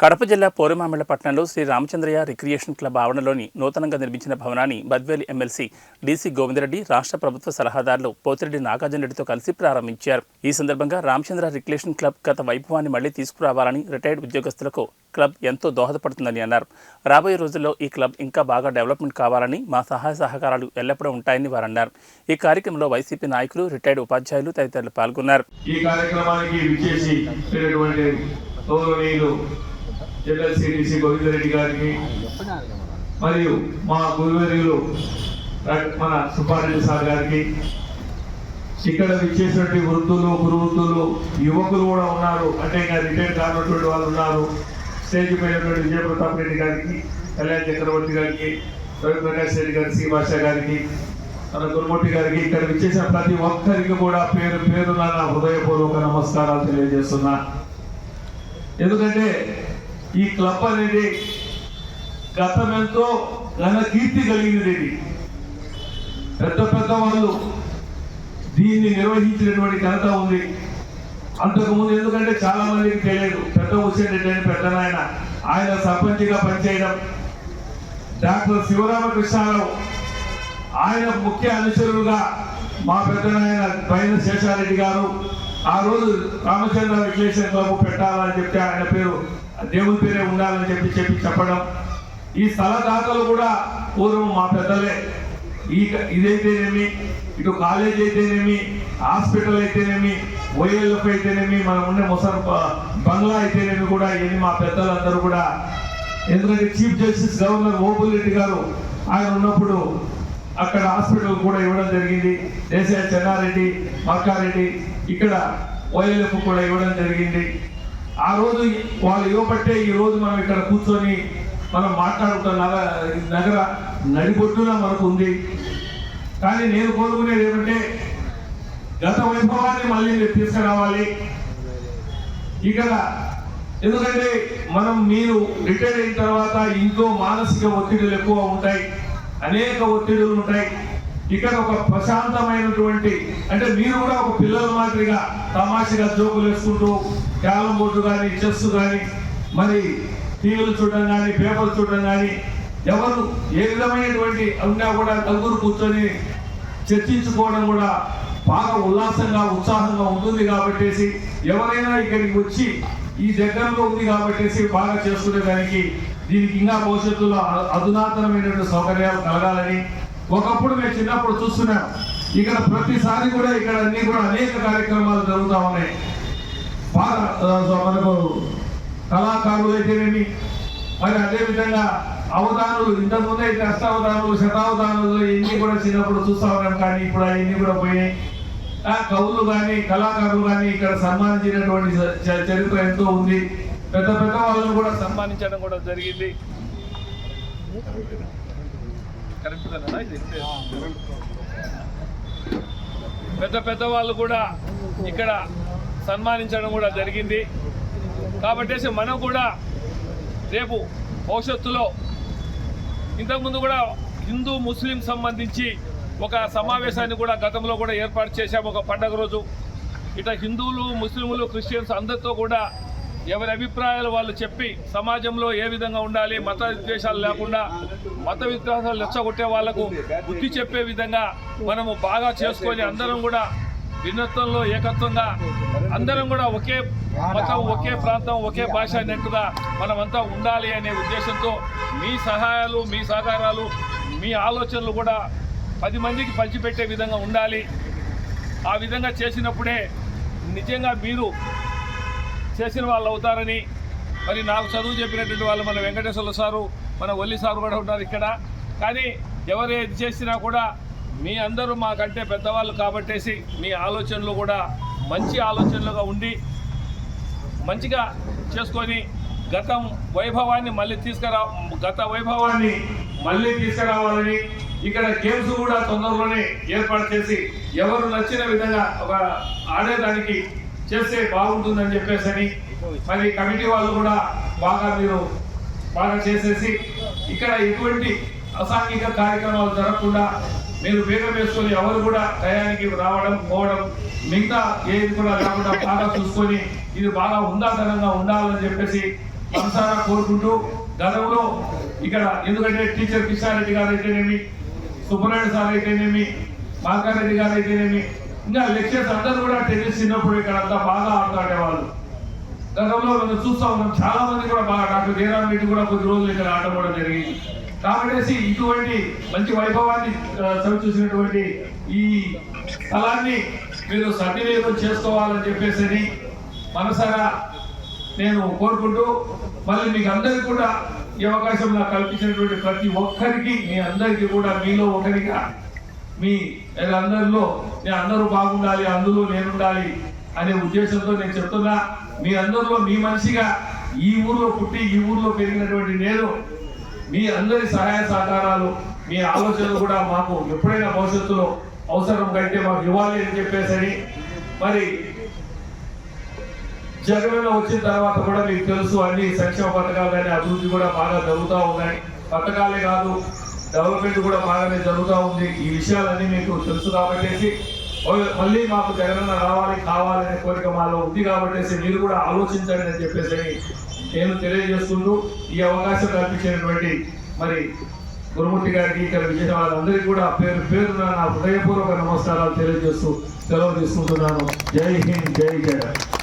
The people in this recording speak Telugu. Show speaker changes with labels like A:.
A: కడప జిల్లా పోరుమామిళ్ళ పట్టణంలో శ్రీ రామచంద్రయ్య రిక్రియేషన్ క్లబ్ ఆవరణలోని నూతనంగా నిర్మించిన భవనాన్ని బద్వేలి ఎమ్మెల్సీ డీసీ గోవిందరెడ్డి రాష్ట్ర ప్రభుత్వ సలహాదారులు పోతిరెడ్డి నాగార్జున రెడ్డితో కలిసి ప్రారంభించారు. ఈ సందర్భంగా రామచంద్ర రిక్రియేషన్ క్లబ్ గత వైభవాన్ని మళ్ళీ తీసుకురావాలని రిటైర్డ్ ఉద్యోగస్తులకు క్లబ్ ఎంతో దోహదపడుతుందని అన్నారు. రాబోయే రోజుల్లో ఈ క్లబ్ ఇంకా బాగా డెవలప్మెంట్ కావాలని మా సహాయ సహకారాలు ఎల్లప్పుడూ ఉంటాయని వారు అన్నారు ఈ కార్యక్రమంలో వైసీపీ నాయకులు రిటైర్డ్ ఉపాధ్యాయులు తదితరులు పాల్గొన్నారు.
B: ఈ కార్యక్రమానికి జనరల్ సిడిసి గోవిందరెడ్డి గారికి మరియు మా గురువర్యులు మన సుబ్బారెడ్డి సార్ గారికి ఇక్కడ విచ్చేసినటువంటి వృద్ధులు గురువృద్ధులు యువకులు కూడా ఉన్నారు. అంటే ఇంకా రిటైర్ కానటువంటి వాళ్ళు ఉన్నారు. స్టేజ్ పైనటువంటి విజయప్రతాప్ రెడ్డి గారికి కళ్యాణ్ చక్రవర్తి గారికి రవి ప్రకాష్ రెడ్డి గారి శ్రీభాష గారికి మన గురుమూర్తి గారికి ఇక్కడ విచ్చేసిన ప్రతి ఒక్కరికి కూడా పేరు పేరున నా హృదయపూర్వక నమస్కారాలు తెలియజేస్తున్నా. ఎందుకంటే ఈ క్లబ్ అనేది గతం ఎంతో ఘన కీర్తి కలిగినది. ఇది పెద్ద పెద్ద వాళ్ళు దీన్ని నిర్వహించినటువంటి ఘనత ఉంది. అంతకుముందు ఎందుకంటే చాలా మందికి తెలియదు పెద్ద హుసేన్ రెడ్డి అని పెద్ద నాయన ఆయన సర్పంచ్గా పనిచేయడం. డాక్టర్ శివరామకృష్ణారావు ఆయన ముఖ్య అనుచరులుగా మా పెద్దనాయన పైన శేషారెడ్డి గారు ఆ రోజు రామచంద్ర విశ్లేషణ క్లబ్ పెట్టాలని చెప్పి ఆయన పేరు దేవుని పేరే ఉండాలని చెప్పి చెప్పి చెప్పడం. ఈ స్థలదాతలు కూడా పూర్వం మా పెద్దలే. ఈ ఇదైతేనేమి ఇటు కాలేజ్ అయితేనేమి హాస్పిటల్ అయితేనేమి ఓఎల్ఎఫ్ అయితేనేమి మనం ఉండే ముసర్ బంగ్లా అయితేనేమి కూడా ఇవన్నీ మా పెద్దలందరూ కూడా. ఎందుకంటే chief justice governor Obul Reddy గారు ఆయన ఉన్నప్పుడు అక్కడ హాస్పిటల్ కూడా ఇవ్వడం జరిగింది. దేశాయ చెన్నారెడ్డి మక్కారెడ్డి ఇక్కడ ఓఎల్ఎఫ్ కూడా ఇవ్వడం జరిగింది. ఆ రోజు వాళ్ళు ఇవ్వబట్టే ఈ రోజు మనం ఇక్కడ కూర్చొని మనం మాట్లాడుతున్న నగ- నగర నడిబొడ్డున మనకు ఉంది. కానీ నేను కోరుకునేది ఏమంటే గత వైభవాన్ని మళ్ళీ తీసుకురావాలి. ఇక్కడ ఎందుకంటే మనం మీరు రిటైర్ అయిన తర్వాత ఇంట్లో మానసిక ఒత్తిడులు ఎక్కువ ఉంటాయి. అనేక ఒత్తిడులు ఉంటాయి. ఇక్కడ ఒక ప్రశాంతమైనటువంటి అంటే మీరు కూడా ఒక పిల్లల మాదిరిగా తమాషగా జోకులు వేసుకుంటూ క్యారం బోర్డు కానీ చెస్ కానీ మరి టీవీలు చూడడం కానీ పేపర్లు చూడడం కానీ ఎవరు ఏ విధమైనటువంటి ఉన్నా కూడా నలుగురు కూర్చొని చర్చించుకోవడం కూడా బాగా ఉల్లాసంగా ఉత్సాహంగా ఉంటుంది కాబట్టేసి ఎవరైనా ఇక్కడికి వచ్చి ఈ దగ్గరలో ఉంది కాబట్టేసి బాగా చేసుకునే దానికి దీనికి ఇంకా భవిష్యత్తులో అధునాతనమైనటువంటి సౌకర్యాలు కలగాలని ఒకప్పుడు మేము చిన్నప్పుడు చూస్తున్నాం ఇక్కడ ప్రతిసారి కూడా ఇక్కడ అన్ని కూడా అనేక కార్యక్రమాలు జరుగుతూ ఉన్నాయి. బాగా మనకు కళాకారులు అయితేనేమి మరి అదేవిధంగా అవధానులు ఇంతకుముందు అయితే అష్టావధానులు శతావధానులు ఇన్ని కూడా చిన్నప్పుడు చూస్తా ఉన్నాం కానీ ఇప్పుడు అవన్నీ కూడా పోయినాయి. ఆ, కవులు కానీ కళాకారులు కానీ ఇక్కడ సన్మానించినటువంటి చరిత్ర ఎంతో ఉంది. పెద్ద పెద్ద వాళ్ళను కూడా సన్మానించడం కూడా జరిగింది. పెద్ద పెద్ద వాళ్ళు కూడా ఇక్కడ సన్మానించడం కూడా జరిగింది. కాబట్టి మనం కూడా రేపు భవిష్యత్తులో ఇంతకుముందు కూడా హిందూ ముస్లిం సంబంధించి ఒక సమావేశాన్ని కూడా గతంలో కూడా ఏర్పాటు చేశాము. ఒక పండగ రోజు. ఇట్లా హిందువులు ముస్లింలు క్రిస్టియన్స్ అందరితో కూడా ఎవరి అభిప్రాయాలు వాళ్ళు చెప్పి సమాజంలో ఏ విధంగా ఉండాలి మత విద్వేషాలు లేకుండా మత విద్వేషాలు రెచ్చగొట్టే వాళ్ళకు బుద్ధి చెప్పే విధంగా మనము బాగా చేసుకొని అందరం కూడా భిన్నత్వంలో ఏకత్వంగా అందరం కూడా ఒకే మతం ఒకే ప్రాంతం ఒకే భాష అన్నట్టుగా మనమంతా ఉండాలి అనే ఉద్దేశంతో మీ సహాయాలు మీ సహకారాలు మీ ఆలోచనలు కూడా పది మందికి పంచిపెట్టే విధంగా ఉండాలి. ఆ విధంగా చేసినప్పుడే నిజంగా మీరు చేసిన వాళ్ళు అవుతారని మరి నాకు చదువు చెప్పినటువంటి వాళ్ళు మన వెంకటేశ్వర సారు మన ఒల్లి సారు కూడా ఉన్నారు ఇక్కడ. కానీ ఎవరు ఏది చేసినా కూడా మీ అందరూ మాకంటే పెద్దవాళ్ళు కాబట్టేసి మీ ఆలోచనలు కూడా మంచి ఆలోచనలుగా ఉండి మంచిగా చేసుకొని గతం వైభవాన్ని మళ్ళీ తీసుకురా గత వైభవాన్ని మళ్ళీ తీసుకురావాలని ఇక్కడ గేమ్స్ కూడా తొందరలోనే ఏర్పాటు చేసి ఎవరు నచ్చిన విధంగా ఒక ఆడేదానికి చేస్తే బాగుంటుందని చెప్పేసి అని మరి కమిటీ వాళ్ళు కూడా బాగా మీరు బాగా చేసేసి ఇక్కడ ఎటువంటి అసాంఘిక కార్యక్రమాలు జరగకుండా మీరు వేగం వేసుకొని ఎవరు కూడా టయానికి రావడం పోవడం మిగతా ఏది కూడా లేకుండా బాగా చూసుకొని ఇది బాగా ఉందాతనంగా ఉండాలని చెప్పేసి మనసారా కోరుకుంటూ గతంలో ఇక్కడ ఎందుకంటే టీచర్ కిషారెడ్డి గారు అయితేనేమి సుబ్బనాయుడు సార్ అయితేనేమి మాకారెడ్డి గారు అయితేనేమి ఇంకా లెక్చర్స్ అందరూ కూడా టెన్నిస్ చిన్నప్పుడు ఇక్కడ అంతా బాగా ఆడుతాడేవాళ్ళు. గతంలో మనం చూస్తా ఉన్నాం చాలా మంది కూడా బాగా డాక్టర్ జయరామ్ రెడ్డి కూడా కొద్ది రోజులు ఇక్కడ ఆడడం కూడా జరిగింది. కాబట్టి ఇటువంటి మంచి వైభవాన్ని చవి చూసినటువంటి ఈ స్థలాన్ని మీరు సద్వినియోగం చేసుకోవాలని చెప్పేసి మనసారా నేను కోరుకుంటూ మళ్ళీ మీకు అందరికీ కూడా ఈ అవకాశం నాకు కల్పించినటువంటి ప్రతి ఒక్కరికి మీ అందరికీ కూడా మీలో ఒకరిగా మీ అందరిలో నేను అందరూ బాగుండాలి అందులో నేను ఉండాలి అనే ఉద్దేశంతో నేను చెప్తున్నా మీ అందరిలో మీ మనిషిగా ఈ ఊర్లో పుట్టి ఈ ఊర్లో పెరిగినటువంటి నేను మీ అందరి సహాయ సహకారాలు మీ ఆలోచనలు కూడా మాకు ఎప్పుడైనా భవిష్యత్తులో అవసరం కంటే మాకు ఇవ్వాలి అని చెప్పేసరి మరి జగనన్న వచ్చిన తర్వాత కూడా మీకు తెలుసు అన్ని సంక్షేమ పథకాలు కానీ అభివృద్ధి కూడా బాగా జరుగుతూ ఉన్నాయి. పథకాలే కాదు డెవలప్మెంట్ కూడా బాగానే జరుగుతూ ఉంది. ఈ విషయాలన్నీ మీకు తెలుసు కాబట్టి మళ్ళీ మాకు జగనన్న రావాలి కావాలనే కోరిక మాలో ఉంది కాబట్టి మీరు కూడా ఆలోచించండి అని చెప్పేసి నేను తెలియజేస్తుంటూ ఈ అవకాశం కల్పించినటువంటి మరి గురుమూర్తి గారికి ఇక్కడ విజయ వాళ్ళందరికీ కూడా పేరు పేరున నా హృదయపూర్వక నమస్కారాలు తెలియజేస్తూ సెలవు తీసుకుంటున్నాను. జై హింద్ జై జగన్